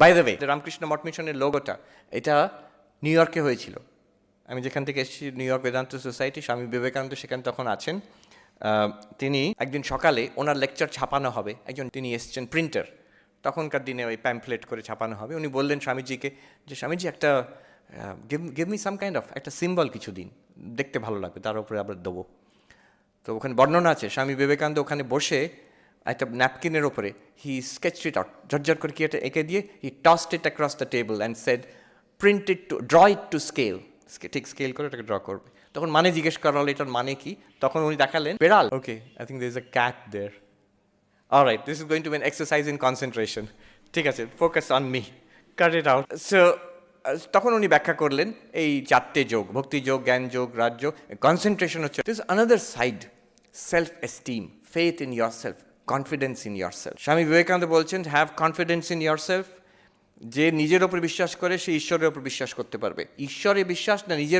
By the way Ramakrishna Math মিশনের লোগোটা এটা নিউ ইয়র্কে হয়েছিল। আমি যেখান থেকে এসেছি new York Vedanta society Swami Vivekananda সেখানে তখন আছেন। তিনি একদিন সকালে ওনার লেকচার ছাপানো হবে। একজন তিনি এসছেন প্রিন্টার তখনকার দিনে ওই প্যাম্পলেট করে ছাপানো হবে। উনি বললেন স্বামীজিকে যে, স্বামীজি, একটা give me some kind of একটা সিম্বল কিছু দিন দেখতে ভালো লাগবে, তার উপরে আবার দেবো। তো ওখানে বর্ণনা আছে, স্বামী বিবেকানন্দ ওখানে বসে একটা ন্যাপকিনের ওপরে হি স্কেচ ইট আউট ঝরঝর করে কি এটা এঁকে দিয়ে he tossed it across the table and said print it to draw it to scale ঠিক স্কেল করে ওটাকে ড্র করবে। তখন মানে জিজ্ঞেস করা এটার মানে কি? তখন উনি দেখালেন বেড়াল okay I think there is a cat there alright this is going to an exercise in concentration ঠিক আছে focus on me cut it out so তখন উনি ব্যাখ্যা করলেন, এই চারটে যোগ, ভক্তি যোগ, জ্ঞান যোগ, রাজ্য কনসেন্ট্রেশন হচ্ছে this another side self esteem faith in yourself confidence in yourself Swami Vivekananda বলছেন have confidence in year self যে নিজের ওপর বিশ্বাস করে, সে ঈশ্বরের ওপর বিশ্বাস করতে পারবে। ঈশ্বরে বিশ্বাস না নিজের